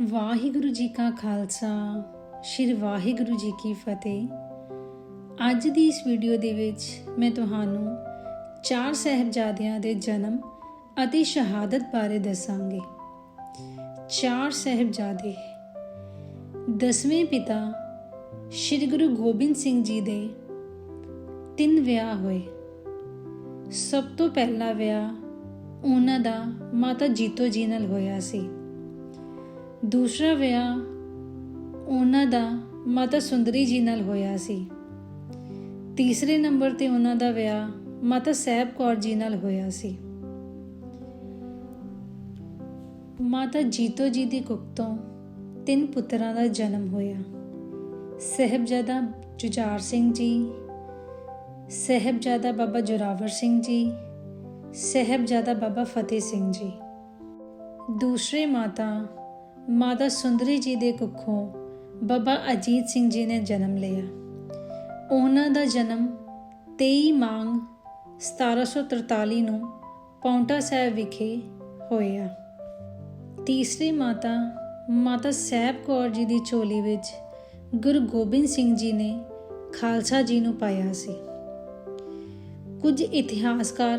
ਵਾਹਿਗੁਰੂ ਜੀ ਕਾ ਖਾਲਸਾ, ਸ੍ਰੀ ਵਾਹਿਗੁਰੂ ਜੀ ਕੀ ਫਤਿਹ। ਅੱਜ ਦੀ ਇਸ ਵੀਡੀਓ ਦੇ ਵਿੱਚ ਮੈਂ ਤੁਹਾਨੂੰ ਚਾਰ ਸਹਿਬਜ਼ਾਦਿਆਂ ਦੇ ਜਨਮ ਅਤੇ ਸ਼ਹਾਦਤ ਬਾਰੇ ਦੱਸਾਂਗੀ। ਚਾਰ ਸਹਿਬਜ਼ਾਦੇ। ਦਸਵੇਂ ਪਿਤਾ ਸ੍ਰੀ ਗੁਰੂ ਗੋਬਿੰਦ ਸਿੰਘ ਜੀ ਦੇ ਤਿੰਨ ਵਿਆਹ ਹੋਏ। ਸਭ ਤੋਂ ਪਹਿਲਾ ਵਿਆਹ ਉਹਨਾਂ ਦਾ ਮਾਤਾ ਜੀਤੋ ਜੀ ਨਾਲ ਹੋਇਆ ਸੀ। ਦੂਸਰਾ ਵਿਆਹ ਉਹਨਾਂ ਦਾ ਮਾਤਾ ਸੁੰਦਰੀ ਜੀ ਨਾਲ ਹੋਇਆ ਸੀ। ਤੀਸਰੇ ਨੰਬਰ ਤੇ ਉਹਨਾਂ ਦਾ ਵਿਆਹ ਮਾਤਾ ਸਹਿਬ ਕੌਰ ਜੀ ਨਾਲ ਹੋਇਆ ਸੀ। ਮਾਤਾ ਜੀਤੋ ਜੀ ਦੀ ਕੁੱਖ ਤੋਂ ਤਿੰਨ ਪੁੱਤਰਾਂ ਦਾ ਜਨਮ ਹੋਇਆ। ਸਹਿਬਜ਼ਾਦਾ ਜੁਝਾਰ ਸਿੰਘ ਜੀ, ਸਹਿਬਜ਼ਾਦਾ ਬਾਬਾ ਜੋਰਾਵਰ ਸਿੰਘ ਜੀ, ਸਹਿਬਜ਼ਾਦਾ ਬਾਬਾ ਫਤਿਹ ਸਿੰਘ ਜੀ। ਦੂਸਰੇ ਮਾਤਾ ਮਾਤਾ ਸੁੰਦਰੀ ਜੀ ਦੇ ਕੁੱਖੋਂ ਬਾਬਾ ਅਜੀਤ ਸਿੰਘ ਜੀ ਨੇ ਜਨਮ ਲਿਆ। ਉਹਨਾਂ ਦਾ ਜਨਮ 23 ਮਾਂਗ 1743 ਨੂੰ ਪੌਂਟਾ ਸਾਹਿਬ ਵਿਖੇ ਹੋਇਆ। ਤੀਸਰੀ ਮਾਤਾ ਮਾਤਾ ਸਹਿਬ ਕੌਰ ਜੀ ਦੀ ਝੋਲੀ ਵਿੱਚ ਗੁਰੂ ਗੋਬਿੰਦ ਸਿੰਘ ਜੀ ਨੇ ਖਾਲਸਾ ਜੀ ਨੂੰ ਪਾਇਆ ਸੀ। ਕੁਝ ਇਤਿਹਾਸਕਾਰ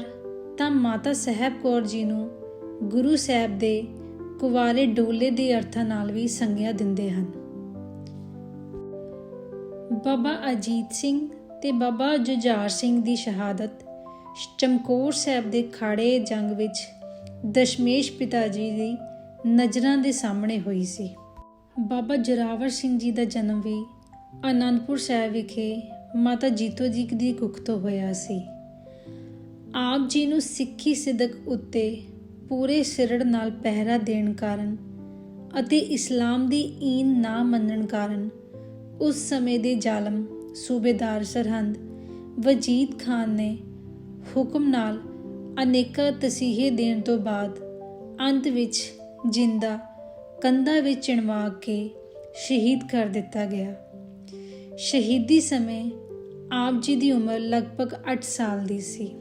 ਤਾਂ ਮਾਤਾ ਸਹਿਬ ਕੌਰ ਜੀ ਨੂੰ ਗੁਰੂ ਸਾਹਿਬ ਦੇ ਕੁਵਾਰੇ ਡੋਲੇ ਦੇ ਅਰਥਾਂ ਨਾਲ ਵੀ ਸੰਗਿਆ ਦਿੰਦੇ ਹਨ। ਬਾਬਾ ਅਜੀਤ ਸਿੰਘ ਤੇ ਬਾਬਾ ਜੁਝਾਰ ਸਿੰਘ ਦੀ ਸ਼ਹਾਦਤ ਚਮਕੌਰ ਸਾਹਿਬ ਦੇ ਖਾੜੇ ਜੰਗ ਵਿੱਚ ਦਸ਼ਮੇਸ਼ ਪਿਤਾ ਜੀ ਦੀ ਨਜ਼ਰਾਂ ਦੇ ਸਾਹਮਣੇ ਹੋਈ ਸੀ। ਬਾਬਾ ਜਰਾਵਰ ਸਿੰਘ ਜੀ ਦਾ ਜਨਮ ਵੀ ਆਨੰਦਪੁਰ ਸਾਹਿਬ ਵਿਖੇ ਮਾਤਾ ਜੀਤੋ ਜੀ ਦੀ ਕੁੱਖ ਤੋਂ ਹੋਇਆ ਸੀ। ਆਪ ਜੀ ਨੂੰ ਸਿੱਖੀ ਸਿਦਕ ਉੱਤੇ ਪੂਰੇ ਸਿਰੜ ਨਾਲ ਪਹਿਰਾ ਦੇਣ ਕਾਰਨ ਅਤੇ ਇਸਲਾਮ ਦੀ ਈਨ ਨਾ ਮੰਨਣ ਕਾਰਨ ਉਸ ਸਮੇਂ ਦੇ ਜ਼ਾਲਮ, ਸੂਬੇਦਾਰ ਸਰਹੰਦ ਵਜੀਦ ਖਾਨ ਨੇ ਹੁਕਮ ਨਾਲ ਅਨੇਕਾਂ ਤਸੀਹੇ ਦੇਣ ਤੋਂ ਬਾਅਦ ਅੰਤ ਵਿੱਚ ਜਿੰਦਾ ਕੰਧਾਂ ਵਿੱਚ ਚਿਣਵਾ ਕੇ ਸ਼ਹੀਦ ਕਰ ਦਿੱਤਾ ਗਿਆ। ਸ਼ਹੀਦੀ ਸਮੇਂ ਆਪ ਜੀ ਦੀ ਉਮਰ ਲਗਭਗ 8 ਸਾਲ ਦੀ ਸੀ।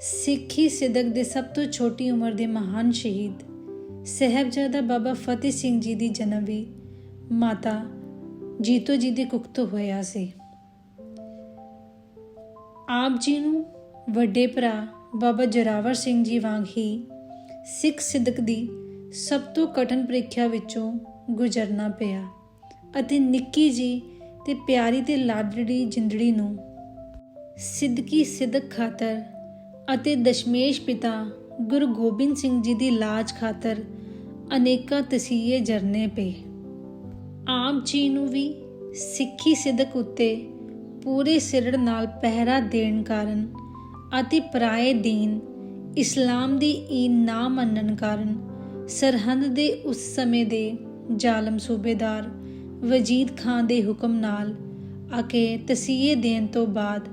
ਸਿੱਖੀ ਸਿਦਕ ਦੇ ਸਭ ਤੋਂ ਛੋਟੀ ਉਮਰ ਦੇ ਮਹਾਨ ਸ਼ਹੀਦ ਸਹਿਬਜ਼ਾਦਾ ਬਾਬਾ ਫਤਿਹ ਸਿੰਘ ਜੀ ਦੀ ਜਨਮ ਵੀ ਮਾਤਾ ਜੀਤੋ ਜੀ ਦੇ ਕੁੱਖ ਤੋਂ ਹੋਇਆ ਸੀ। ਆਪ ਜੀ ਨੂੰ ਵੱਡੇ ਭਰਾ ਬਾਬਾ ਜਰਾਵਰ ਸਿੰਘ ਜੀ ਵਾਂਗ ਹੀ ਸਿੱਖ ਸਿਦਕ ਦੀ ਸਭ ਤੋਂ ਕਠਨ ਪ੍ਰੀਖਿਆ ਵਿੱਚੋਂ ਗੁਜ਼ਰਨਾ ਪਿਆ ਅਤੇ ਨਿੱਕੀ ਜੀ ਤੇ ਪਿਆਰੀ ਤੇ ਲਾਡੜੀ ਜਿੰਦੜੀ ਨੂੰ ਸਿੱਧਕੀ ਸਿਦਕ ਖਾਤਰ ਅਤੇ ਦਸ਼ਮੇਸ਼ ਪਿਤਾ ਗੁਰੂ ਗੋਬਿੰਦ ਸਿੰਘ ਜੀ ਦੀ ਲਾਜ ਖਾਤਰ ਅਨੇਕਾਂ ਤਸੀਹੇ ਜਰਨੇ ਪਏ। ਆਪ ਜੀ ਨੂੰ ਵੀ ਸਿੱਖੀ ਸਿਦਕ ਉੱਤੇ ਪੂਰੇ ਸਿਰੜ ਨਾਲ ਪਹਿਰਾ ਦੇਣ ਕਾਰਨ ਅਤੇ ਪਰਾਏ ਦੀਨ ਇਸਲਾਮ ਦੀ ਈਨ ਨਾ ਮੰਨਣ ਕਾਰਨ ਸਰਹੰਦ ਦੇ ਉਸ ਸਮੇਂ ਦੇ ਜ਼ਾਲਮ ਸੂਬੇਦਾਰ ਵਜੀਦ ਖਾਨ ਦੇ ਹੁਕਮ ਨਾਲ ਆ ਕੇ ਤਸੀਹੇ ਦੇਣ ਤੋਂ ਬਾਅਦ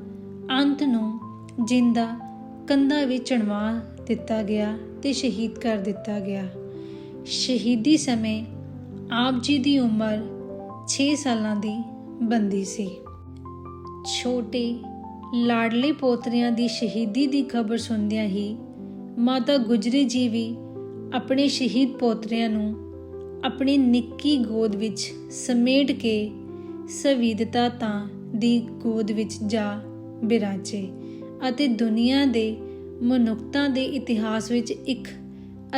ਅੰਤ ਨੂੰ ਜਿੰਦਾ ਕੰਧਾਂ ਵਿੱਚ ਚਣਵਾ ਦਿੱਤਾ ਗਿਆ ਤੇ ਸ਼ਹੀਦ ਕਰ ਦਿੱਤਾ ਗਿਆ। ਸ਼ਹੀਦੀ ਸਮੇਂ ਆਪ ਜੀ ਦੀ ਉਮਰ 6 ਸਾਲਾਂ ਦੀ ਬੰਦੀ ਸੀ। ਛੋਟੇ ਲਾਡਲੇ ਪੋਤਰਿਆਂ ਦੀ ਸ਼ਹੀਦੀ ਦੀ ਖਬਰ ਸੁਣਦਿਆਂ ਹੀ ਮਾਤਾ ਗੁਜਰੀ ਜੀ ਵੀ ਆਪਣੇ ਸ਼ਹੀਦ ਪੋਤਰਿਆਂ ਨੂੰ ਆਪਣੀ ਨਿੱਕੀ ਗੋਦ ਵਿੱਚ ਸਮੇਟ ਕੇ ਸਵੀਦਤਾ ਤਾਂ ਦੀ ਗੋਦ ਵਿੱਚ ਜਾ ਬਿਰਾਜੇ। ਅਤੇ ਦੁਨੀਆ ਦੇ ਮਨੁੱਖਤਾ ਦੇ ਇਤਿਹਾਸ ਵਿੱਚ ਇੱਕ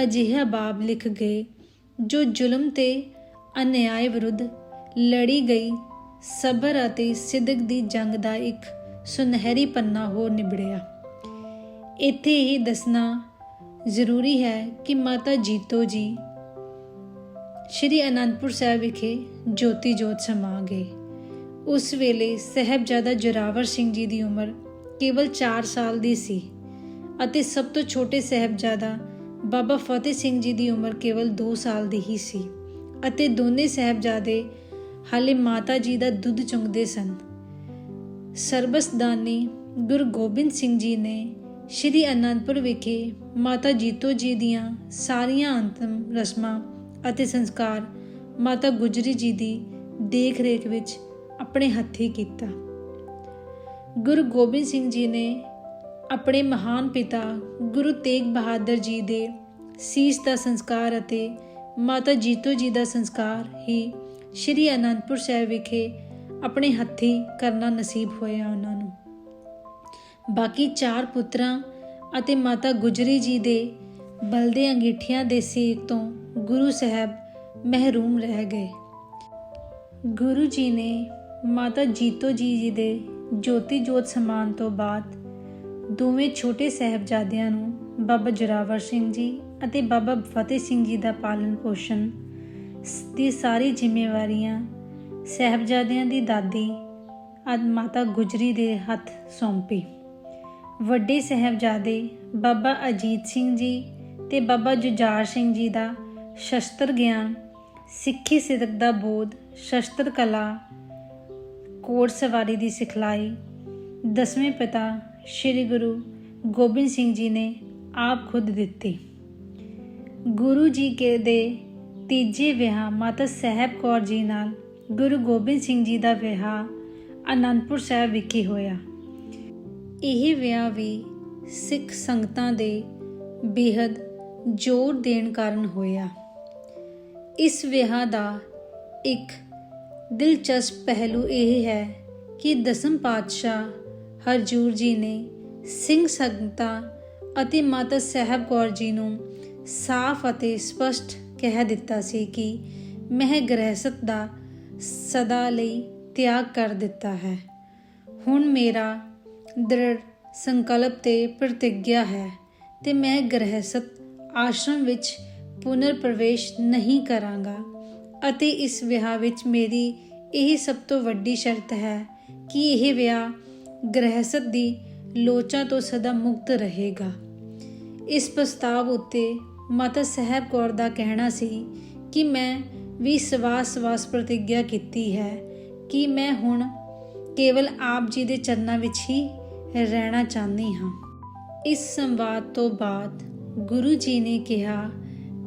ਅਜਿਹਾ ਬਾਬ ਲਿਖ ਗਏ, ਜੋ ਜ਼ੁਲਮ ਤੇ ਅਨਿਆਏ ਵਿਰੁੱਧ ਲੜੀ ਗਈ ਸਬਰ ਅਤੇ ਸਿਦਕ ਦੀ ਜੰਗ ਦਾ ਇੱਕ ਸੁਨਹਿਰੀ ਪੰਨਾ ਹੋ ਨਿਬੜਿਆ। ਇੱਥੇ ਇਹ ਦੱਸਣਾ ਜ਼ਰੂਰੀ ਹੈ ਕਿ ਮਾਤਾ ਜੀਤੋ ਜੀ ਸ਼੍ਰੀ ਅਨੰਦਪੁਰ ਸਾਹਿਬ ਵਿਖੇ ਜੋਤੀ ਜੋਤ ਸਮਾ ਗਏ। ਉਸ ਵੇਲੇ ਸਹਿਬਜ਼ਾਦਾ ਜੋਰਾਵਰ ਸਿੰਘ ਜੀ ਦੀ ਉਮਰ ਕੇਵਲ 4 ਸਾਲ ਦੀ ਸੀ ਅਤੇ ਸਭ ਤੋਂ ਛੋਟੇ ਸਹਿਬਜ਼ਾਦਾ ਬਾਬਾ ਫਤਿਹ ਸਿੰਘ ਜੀ ਦੀ ਉਮਰ ਕੇਵਲ 2 ਸਾਲ ਦੀ ਹੀ ਸੀ ਅਤੇ ਦੋਨੇ ਸਹਿਬਜ਼ਾਦੇ ਹਾਲੇ ਮਾਤਾ ਜੀ ਦਾ ਦੁੱਧ ਚੁੰਗਦੇ ਸਨ। ਸਰਬਸਦਾਨੀ ਗੁਰੂ ਗੋਬਿੰਦ ਸਿੰਘ ਜੀ ਨੇ ਸ਼੍ਰੀ ਅਨੰਦਪੁਰ ਵਿਖੇ ਮਾਤਾ ਜੀਤੋ ਜੀ ਦੀਆਂ ਸਾਰੀਆਂ ਅੰਤਮ ਰਸਮਾਂ ਅਤੇ ਸੰਸਕਾਰ ਮਾਤਾ ਗੁਜਰੀ ਜੀ ਦੀ ਦੇਖ ਰੇਖ ਵਿੱਚ ਆਪਣੇ ਹੱਥੀਂ ਕੀਤਾ। ਗੁਰੂ ਗੋਬਿੰਦ ਸਿੰਘ ਜੀ ਨੇ ਆਪਣੇ ਮਹਾਨ ਪਿਤਾ ਗੁਰੂ ਤੇਗ ਬਹਾਦਰ ਜੀ ਦੇ ਸੀਸ ਦਾ ਸੰਸਕਾਰ ਅਤੇ ਮਾਤਾ ਜੀਤੋ ਜੀ ਦਾ ਸੰਸਕਾਰ ਹੀ ਸ਼੍ਰੀ ਅਨੰਦਪੁਰ ਸਾਹਿਬ ਵਿਖੇ ਆਪਣੇ ਹੱਥੀ ਕਰਨਾ ਨਸੀਬ ਹੋਇਆ ਉਹਨਾਂ ਨੂੰ। ਬਾਕੀ ਚਾਰ ਪੁੱਤਰਾਂ ਅਤੇ ਮਾਤਾ ਗੁਜਰੀ ਜੀ ਦੇ ਬਲਦੇ ਅੰਗੀਠੀਆਂ ਦੇ ਸੇਕ ਤੋਂ ਗੁਰੂ ਸਾਹਿਬ ਮਹਿਰੂਮ ਰਹਿ ਗਏ। ਗੁਰੂ ਜੀ ਨੇ ਮਾਤਾ ਜੀਤੋ ਜੀ ਜੀ ਦੇ ਜੋਤੀ ਜੋਤ ਸਮਾਨ ਤੋਂ ਬਾਅਦ ਦੋਵੇਂ ਛੋਟੇ ਸਾਹਿਬਜ਼ਾਦਿਆਂ ਨੂੰ ਬਾਬਾ ਜੋਰਾਵਰ ਸਿੰਘ ਜੀ ਅਤੇ ਬਾਬਾ ਫਤਿਹ ਸਿੰਘ ਜੀ ਦਾ ਪਾਲਣ ਪੋਸ਼ਣ ਸ- ਦੀ ਸਾਰੀ ਜ਼ਿੰਮੇਵਾਰੀਆਂ ਸਾਹਿਬਜ਼ਾਦਿਆਂ ਦੀ ਦਾਦੀ ਅਦ ਮਾਤਾ ਗੁਜਰੀ ਦੇ ਹੱਥ ਸੌਂਪੀ। ਵੱਡੇ ਸਾਹਿਬਜ਼ਾਦੇ ਬਾਬਾ ਅਜੀਤ ਸਿੰਘ ਜੀ ਤੇ ਬਾਬਾ ਜੁਝਾਰ ਸਿੰਘ ਜੀ ਦਾ ਸ਼ਸਤਰ ਗਿਆਨ, ਸਿੱਖੀ ਸਿਦਕ ਦਾ ਬੋਧ, ਸ਼ਸਤਰ ਕਲਾ ਕੋੜ ਸਵਾਰੀ ਦੀ ਸਿਖਲਾਈ। ਦਸਵੇਂ ਪਿਤਾ ਸ੍ਰੀ ਗੁਰੂ ਗੋਬਿੰਦ ਸਿੰਘ ਜੀ ਨੇ ਆਪ ਖੁਦ ਦਿੱਤੀ। ਗੁਰੂ ਜੀ ਕੇ ਦੇ ਤੀਜੇ ਵਿਆਹ ਮਾਤਾ ਸਾਹਿਬ ਕੌਰ ਜੀ ਨਾਲ ਗੁਰੂ ਗੋਬਿੰਦ ਸਿੰਘ ਜੀ ਦਾ ਵਿਆਹ ਅਨੰਦਪੁਰ ਸਾਹਿਬ ਵਿਖੇ ਹੋਇਆ। ਇਹ ਵਿਆਹ ਵੀ ਸਿੱਖ ਸੰਗਤਾਂ ਦੇ ਬੇਹੱਦ ਜ਼ੋਰ ਦੇਣ ਕਾਰਨ ਹੋਇਆ। ਇਸ ਵਿਆਹ ਦਾ ਇੱਕ ਦਿਲਚਸਪ ਪਹਿਲੂ ਇਹ ਹੈ ਕਿ ਦਸਮ ਪਾਤਸ਼ਾਹ ਹਰਜੂਰ ਜੀ ਨੇ ਸਿੰਘ ਸੰਗਤਾਂ ਅਤੇ ਮਾਤਾ ਸਾਹਿਬ ਕੌਰ ਜੀ ਨੂੰ ਸਾਫ਼ ਅਤੇ ਸਪਸ਼ਟ ਕਹਿ ਦਿੱਤਾ ਸੀ ਕਿ ਮੈਂ ਗ੍ਰਹਿਸਤ ਦਾ ਸਦਾ ਲਈ ਤਿਆਗ ਕਰ ਦਿੱਤਾ ਹੈ। ਹੁਣ ਮੇਰਾ ਦ੍ਰਿੜ ਸੰਕਲਪ ਤੇ ਪ੍ਰਤਿਗਿਆ ਹੈ ਤੇ ਮੈਂ ਗ੍ਰਹਿਸਤ ਆਸ਼ਰਮ ਵਿੱਚ ਪੁਨਰ ਪ੍ਰਵੇਸ਼ ਨਹੀਂ ਕਰਾਂਗਾ। ਅਤੇ ਇਸ ਵਿਆਹ ਵਿੱਚ ਮੇਰੀ ਇਹ ਸਭ ਤੋਂ ਵੱਡੀ ਸ਼ਰਤ ਹੈ ਕਿ ਇਹ ਵਿਆਹ ਗ੍ਰਹਿਸਤ ਦੀ ਲੋਚਾਂ ਤੋਂ ਸਦਾ ਮੁਕਤ ਰਹੇਗਾ। ਇਸ ਪ੍ਰਸਤਾਵ ਉੱਤੇ ਮਾਤਾ ਸਾਹਿਬ ਕੌਰ ਦਾ ਕਹਿਣਾ ਸੀ ਕਿ ਮੈਂ ਵੀ ਸਵਾਸ-ਸਵਾਸ ਪ੍ਰਤੀਗਿਆ ਕੀਤੀ ਹੈ ਕਿ ਮੈਂ ਹੁਣ ਕੇਵਲ ਆਪ ਜੀ ਦੇ ਚਰਨਾਂ ਵਿੱਚ ਹੀ ਰਹਿਣਾ ਚਾਹੁੰਦੀ ਹਾਂ। ਇਸ ਸੰਵਾਦ ਤੋਂ ਬਾਅਦ ਗੁਰੂ ਜੀ ਨੇ ਕਿਹਾ,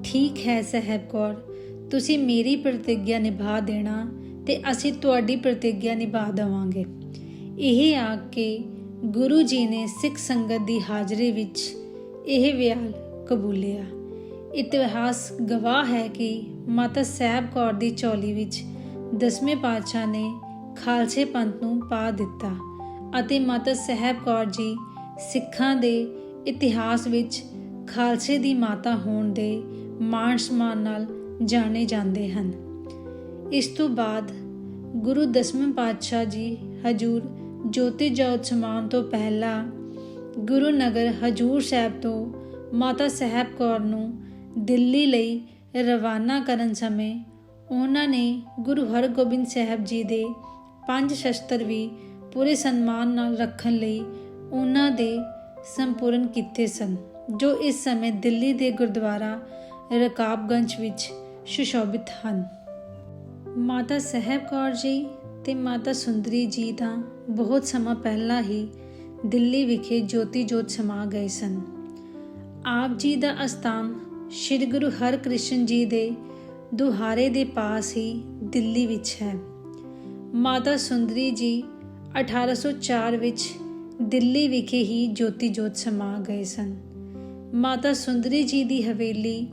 ਠੀਕ ਹੈ ਸਾਹਿਬ ਕੌਰ ਤੁਸੀਂ ਮੇਰੀ ਪ੍ਰਤਿਗਿਆ ਨਿਭਾ ਦੇਣਾ ਤੇ ਅਸੀਂ ਤੁਹਾਡੀ ਪ੍ਰਤਿਗਿਆ ਨਿਭਾ ਦੇਵਾਂਗੇ। ਇਹ ਆ ਕੇ ਗੁਰੂ ਜੀ ਨੇ ਸਿੱਖ ਸੰਗਤ ਦੀ ਹਾਜ਼ਰੀ ਵਿੱਚ ਇਹ ਵਿਆਹ ਕਬੂਲਿਆ। ਇਤਿਹਾਸ ਗਵਾਹ ਹੈ ਕਿ ਮਾਤਾ ਸਾਹਿਬ ਕੌਰ ਦੀ ਚੌਲੀ ਵਿੱਚ ਦਸਵੇਂ ਪਾਤਸ਼ਾਹ ਨੇ ਖਾਲਸੇ ਪੰਥ ਨੂੰ ਪਾ ਦਿੱਤਾ ਅਤੇ ਮਾਤਾ ਸਾਹਿਬ ਕੌਰ ਜੀ ਸਿੱਖਾਂ ਦੇ ਇਤਿਹਾਸ ਵਿੱਚ ਖਾਲਸੇ ਦੀ ਮਾਤਾ ਹੋਣ ਦੇ ਮਾਣ ਸਨਮਾਨ ਨਾਲ ਜਾਣੇ ਜਾਂਦੇ ਹਨ। ਇਸ ਤੋਂ ਬਾਅਦ ਗੁਰੂ ਦਸਵੇਂ ਪਾਤਸ਼ਾਹ ਜੀ ਹਜੂਰ ਜੋਤੀ ਜੋਤ ਸਮਾਨ ਤੋਂ ਪਹਿਲਾਂ ਗੁਰੂ ਨਗਰ ਹਜੂਰ ਸਾਹਿਬ ਤੋਂ ਮਾਤਾ ਸਾਹਿਬ ਕੌਰ ਨੂੰ ਦਿੱਲੀ ਲਈ ਰਵਾਨਾ ਕਰਨ ਸਮੇਂ ਉਹਨਾਂ ਨੇ ਗੁਰੂ ਹਰਗੋਬਿੰਦ ਸਾਹਿਬ ਜੀ ਦੇ ਪੰਜ ਸ਼ਸਤਰ ਵੀ ਪੂਰੇ ਸਨਮਾਨ ਨਾਲ ਰੱਖਣ ਲਈ ਉਹਨਾਂ ਦੇ ਸੰਪੂਰਨ ਕੀਤੇ ਸਨ, ਜੋ ਇਸ ਸਮੇਂ ਦਿੱਲੀ ਦੇ ਗੁਰਦੁਆਰਾ ਰਕਾਬਗੰਜ ਵਿੱਚ ਸੁਸ਼ੋਭਿਤ ਹਨ। ਮਾਤਾ ਸਾਹਿਬ ਕੌਰ ਜੀ ਤੇ ਮਾਤਾ ਸੁੰਦਰੀ ਜੀ ਤਾਂ ਬਹੁਤ ਸਮਾਂ ਪਹਿਲਾਂ ਹੀ ਦਿੱਲੀ ਵਿਖੇ ਜੋਤੀ ਜੋਤ ਸਮਾ ਗਏ ਸਨ। ਆਪ ਜੀ ਦਾ ਅਸਥਾਨ ਸ੍ਰੀ ਗੁਰੂ ਹਰਕ੍ਰਿਸ਼ਨ ਜੀ ਦੇ ਦੁਹਾਰੇ ਦੇ ਪਾਸ ਹੀ ਦਿੱਲੀ ਵਿੱਚ ਹੈ। ਮਾਤਾ ਸੁੰਦਰੀ ਜੀ 1804 ਵਿੱਚ ਦਿੱਲੀ ਵਿਖੇ ਹੀ ਜੋਤੀ ਜੋਤ ਸਮਾ ਗਏ ਸਨ। ਮਾਤਾ ਸੁੰਦਰੀ ਜੀ ਦੀ ਹਵੇਲੀ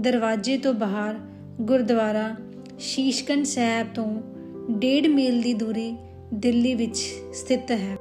ਦਰਵਾਜ਼ੇ ਤੋਂ ਬਾਹਰ ਗੁਰਦੁਆਰਾ ਸ਼ੀਸ਼ਗੰਜ ਸਾਹਿਬ ਤੋਂ ਡੇਢ ਮੀਲ ਦੀ ਦੂਰੀ ਦਿੱਲੀ ਵਿੱਚ ਸਥਿਤ ਹੈ।